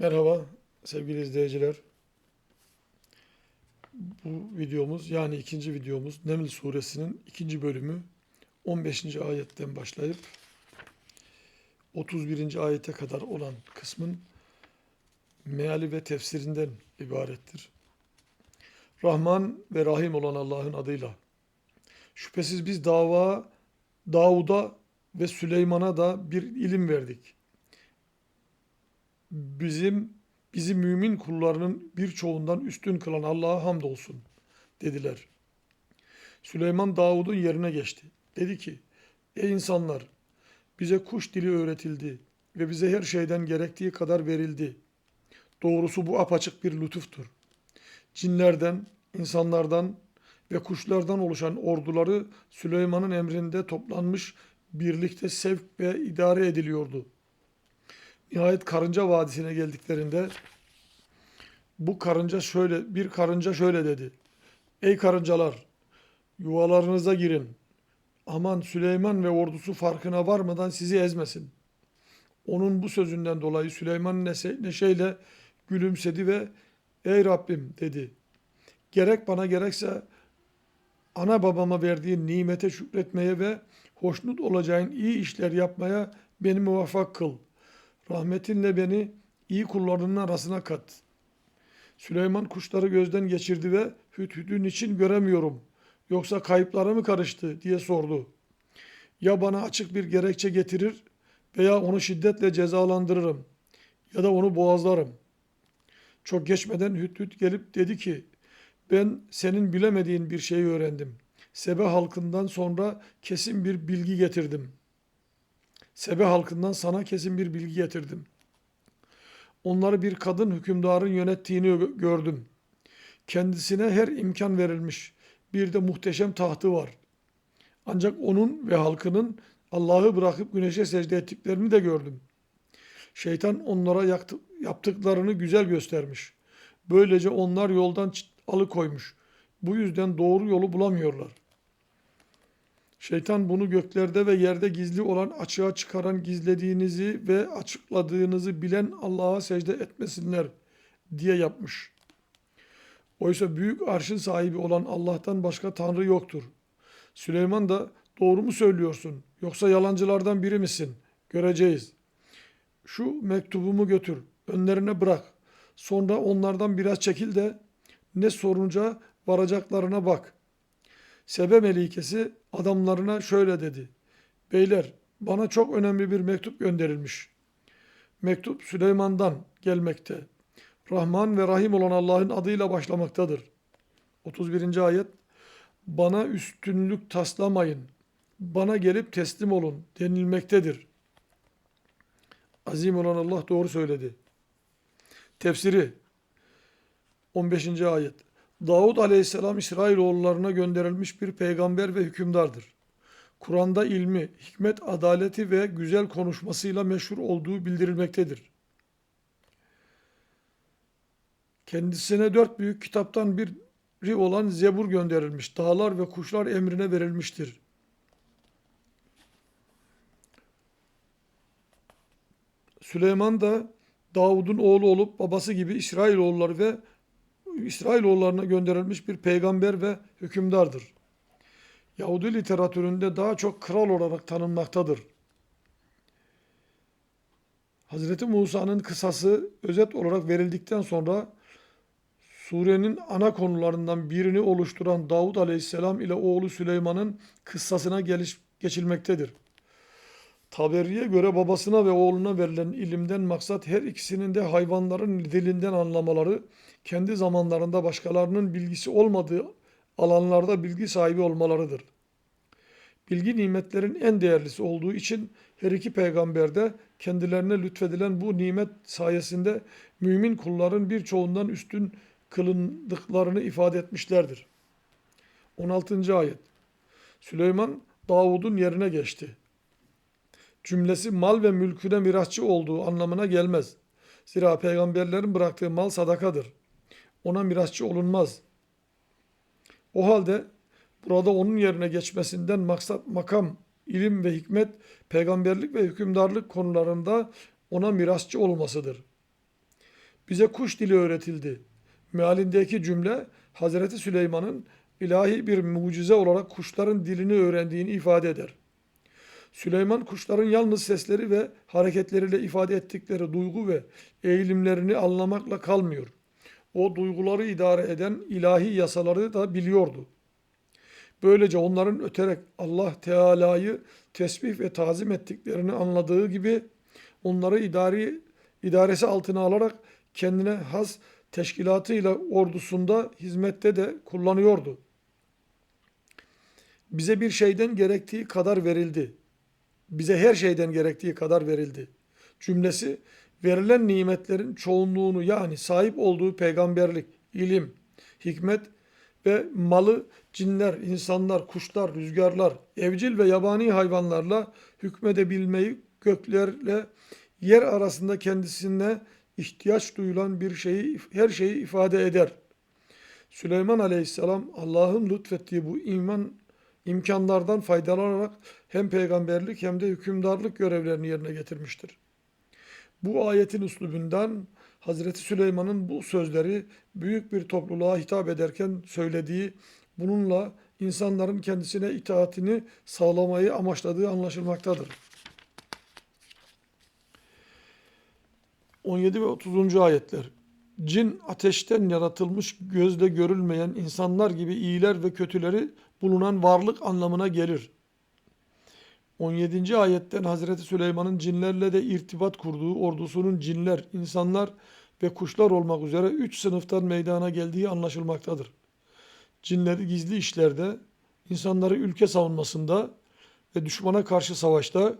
Merhaba sevgili izleyiciler. Bu videomuz yani ikinci videomuz Neml suresinin ikinci bölümü 15. ayetten başlayıp 31. ayete kadar olan kısmın meali ve tefsirinden ibarettir. Rahman ve Rahim olan Allah'ın adıyla. Şüphesiz biz dava Davud'a ve Süleyman'a da bir ilim verdik bizim bizi mümin kullarının birçoğundan üstün kılan Allah'a hamdolsun dediler. Süleyman Davud'un yerine geçti. Dedi ki, ey insanlar bize kuş dili öğretildi ve bize her şeyden gerektiği kadar verildi. Doğrusu bu apaçık bir lütuftur. Cinlerden, insanlardan ve kuşlardan oluşan orduları Süleyman'ın emrinde toplanmış birlikte sevk ve idare ediliyordu.'' Nihayet Karınca Vadisi'ne geldiklerinde bu karınca şöyle bir karınca şöyle dedi. Ey karıncalar yuvalarınıza girin. Aman Süleyman ve ordusu farkına varmadan sizi ezmesin. Onun bu sözünden dolayı Süleyman neşeyle gülümsedi ve ey Rabbim dedi. Gerek bana gerekse ana babama verdiğin nimete şükretmeye ve hoşnut olacağın iyi işler yapmaya beni muvaffak kıl.'' Rahmetinle beni iyi kullarının arasına kat. Süleyman kuşları gözden geçirdi ve hüthüdün için göremiyorum. Yoksa kayıplara mı karıştı diye sordu. Ya bana açık bir gerekçe getirir veya onu şiddetle cezalandırırım ya da onu boğazlarım. Çok geçmeden Hüthüt gelip dedi ki ben senin bilemediğin bir şeyi öğrendim. Sebe halkından sonra kesin bir bilgi getirdim.'' Sebe halkından sana kesin bir bilgi getirdim. Onları bir kadın hükümdarın yönettiğini gördüm. Kendisine her imkan verilmiş. Bir de muhteşem tahtı var. Ancak onun ve halkının Allah'ı bırakıp güneşe secde ettiklerini de gördüm. Şeytan onlara yaptıklarını güzel göstermiş. Böylece onlar yoldan alıkoymuş. Bu yüzden doğru yolu bulamıyorlar. Şeytan bunu göklerde ve yerde gizli olan açığa çıkaran gizlediğinizi ve açıkladığınızı bilen Allah'a secde etmesinler diye yapmış. Oysa büyük arşın sahibi olan Allah'tan başka Tanrı yoktur. Süleyman da doğru mu söylüyorsun yoksa yalancılardan biri misin? Göreceğiz. Şu mektubumu götür, önlerine bırak. Sonra onlardan biraz çekil de ne sorunca varacaklarına bak.'' Sebe Melikesi adamlarına şöyle dedi. Beyler bana çok önemli bir mektup gönderilmiş. Mektup Süleyman'dan gelmekte. Rahman ve Rahim olan Allah'ın adıyla başlamaktadır. 31. ayet Bana üstünlük taslamayın. Bana gelip teslim olun denilmektedir. Azim olan Allah doğru söyledi. Tefsiri 15. ayet Davud aleyhisselam İsrailoğullarına gönderilmiş bir peygamber ve hükümdardır. Kur'an'da ilmi, hikmet, adaleti ve güzel konuşmasıyla meşhur olduğu bildirilmektedir. Kendisine dört büyük kitaptan biri olan Zebur gönderilmiş, dağlar ve kuşlar emrine verilmiştir. Süleyman da Davud'un oğlu olup babası gibi İsrailoğulları ve İsrailoğullarına gönderilmiş bir peygamber ve hükümdardır. Yahudi literatüründe daha çok kral olarak tanınmaktadır. Hz. Musa'nın kısası özet olarak verildikten sonra surenin ana konularından birini oluşturan Davud Aleyhisselam ile oğlu Süleyman'ın kıssasına geliş, geçilmektedir. Taberi'ye göre babasına ve oğluna verilen ilimden maksat her ikisinin de hayvanların dilinden anlamaları, kendi zamanlarında başkalarının bilgisi olmadığı alanlarda bilgi sahibi olmalarıdır. Bilgi nimetlerin en değerlisi olduğu için her iki peygamber de kendilerine lütfedilen bu nimet sayesinde mümin kulların birçoğundan üstün kılındıklarını ifade etmişlerdir. 16. ayet Süleyman Davud'un yerine geçti cümlesi mal ve mülküne mirasçı olduğu anlamına gelmez. Zira peygamberlerin bıraktığı mal sadakadır. Ona mirasçı olunmaz. O halde burada onun yerine geçmesinden maksat makam, ilim ve hikmet, peygamberlik ve hükümdarlık konularında ona mirasçı olmasıdır. Bize kuş dili öğretildi. Mealindeki cümle Hazreti Süleyman'ın ilahi bir mucize olarak kuşların dilini öğrendiğini ifade eder. Süleyman kuşların yalnız sesleri ve hareketleriyle ifade ettikleri duygu ve eğilimlerini anlamakla kalmıyor. O duyguları idare eden ilahi yasaları da biliyordu. Böylece onların öterek Allah Teala'yı tesbih ve tazim ettiklerini anladığı gibi onları idari idaresi altına alarak kendine has teşkilatıyla ordusunda hizmette de kullanıyordu. Bize bir şeyden gerektiği kadar verildi. Bize her şeyden gerektiği kadar verildi. Cümlesi verilen nimetlerin çoğunluğunu yani sahip olduğu peygamberlik, ilim, hikmet ve malı cinler, insanlar, kuşlar, rüzgarlar, evcil ve yabani hayvanlarla hükmedebilmeyi göklerle yer arasında kendisine ihtiyaç duyulan bir şeyi, her şeyi ifade eder. Süleyman Aleyhisselam Allah'ın lütfettiği bu iman imkanlardan faydalanarak hem peygamberlik hem de hükümdarlık görevlerini yerine getirmiştir. Bu ayetin üslubundan Hazreti Süleyman'ın bu sözleri büyük bir topluluğa hitap ederken söylediği, bununla insanların kendisine itaatini sağlamayı amaçladığı anlaşılmaktadır. 17 ve 30. ayetler. Cin ateşten yaratılmış gözle görülmeyen insanlar gibi iyiler ve kötüleri bulunan varlık anlamına gelir. 17. ayetten Hazreti Süleyman'ın cinlerle de irtibat kurduğu ordusunun cinler, insanlar ve kuşlar olmak üzere üç sınıftan meydana geldiği anlaşılmaktadır. Cinleri gizli işlerde, insanları ülke savunmasında ve düşmana karşı savaşta,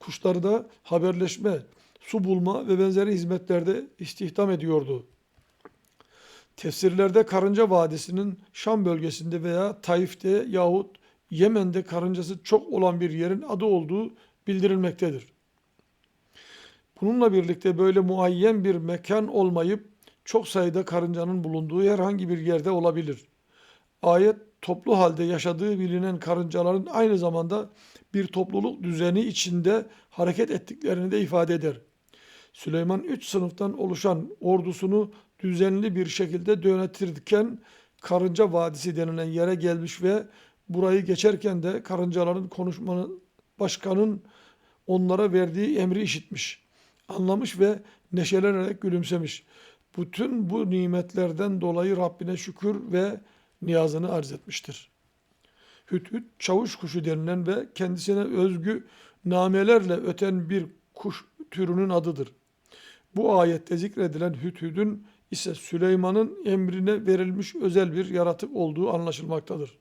kuşları da haberleşme, su bulma ve benzeri hizmetlerde istihdam ediyordu. Tefsirlerde Karınca Vadisi'nin Şam bölgesinde veya Taif'te yahut Yemen'de karıncası çok olan bir yerin adı olduğu bildirilmektedir. Bununla birlikte böyle muayyen bir mekan olmayıp çok sayıda karıncanın bulunduğu herhangi bir yerde olabilir. Ayet toplu halde yaşadığı bilinen karıncaların aynı zamanda bir topluluk düzeni içinde hareket ettiklerini de ifade eder. Süleyman üç sınıftan oluşan ordusunu düzenli bir şekilde yönetirken Karınca Vadisi denilen yere gelmiş ve burayı geçerken de karıncaların konuşmanı başkanın onlara verdiği emri işitmiş, anlamış ve neşelenerek gülümsemiş. Bütün bu nimetlerden dolayı Rabbine şükür ve niyazını arz etmiştir. Hüt hüt çavuş kuşu denilen ve kendisine özgü namelerle öten bir kuş türünün adıdır. Bu ayette zikredilen hüthüdün ise Süleyman'ın emrine verilmiş özel bir yaratık olduğu anlaşılmaktadır.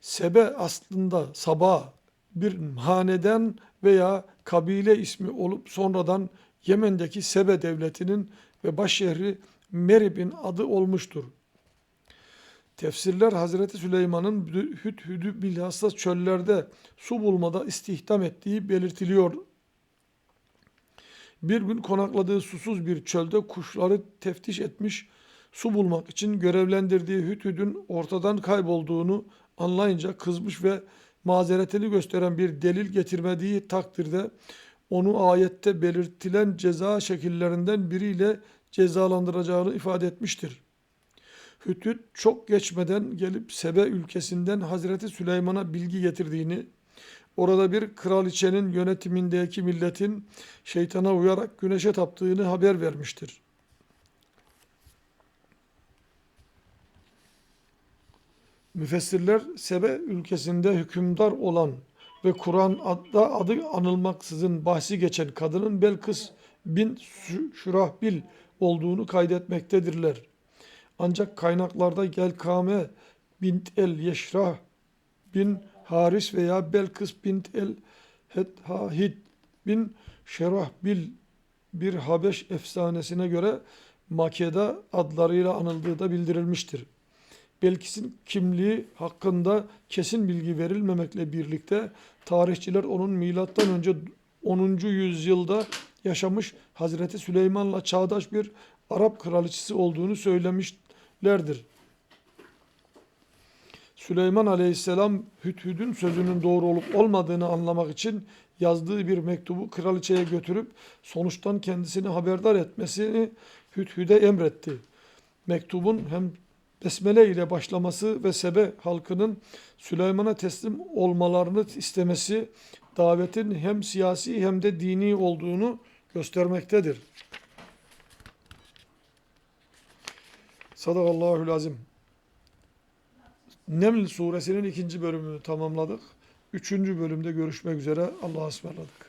Sebe aslında Sabah bir haneden veya kabile ismi olup sonradan Yemen'deki Sebe devletinin ve başşehri Merib'in adı olmuştur. Tefsirler Hazreti Süleyman'ın Hüdhüd'ü bilhassa çöllerde su bulmada istihdam ettiği belirtiliyor. Bir gün konakladığı susuz bir çölde kuşları teftiş etmiş, su bulmak için görevlendirdiği Hüdhüd'ün ortadan kaybolduğunu anlayınca kızmış ve mazeretini gösteren bir delil getirmediği takdirde onu ayette belirtilen ceza şekillerinden biriyle cezalandıracağını ifade etmiştir. Hütüt çok geçmeden gelip Sebe ülkesinden Hazreti Süleyman'a bilgi getirdiğini, orada bir kraliçenin yönetimindeki milletin şeytana uyarak güneşe taptığını haber vermiştir. Müfessirler Sebe ülkesinde hükümdar olan ve Kur'an'da adı anılmaksızın bahsi geçen kadının Belkıs bin Şurahbil olduğunu kaydetmektedirler. Ancak kaynaklarda Gelkame bint el Yeşrah bin Haris veya Belkıs bint el Hethahid bin Şerahbil bir Habeş efsanesine göre Make'da adlarıyla anıldığı da bildirilmiştir. Belkis'in kimliği hakkında kesin bilgi verilmemekle birlikte tarihçiler onun milattan önce 10. yüzyılda yaşamış Hazreti Süleyman'la çağdaş bir Arap kraliçesi olduğunu söylemişlerdir. Süleyman Aleyhisselam Hüdhüd'ün sözünün doğru olup olmadığını anlamak için yazdığı bir mektubu kraliçeye götürüp sonuçtan kendisini haberdar etmesini Hüdhüd'e emretti. Mektubun hem besmele ile başlaması ve Sebe halkının Süleyman'a teslim olmalarını istemesi davetin hem siyasi hem de dini olduğunu göstermektedir. Sadakallahül azim. Neml suresinin ikinci bölümünü tamamladık. Üçüncü bölümde görüşmek üzere. Allah'a ısmarladık.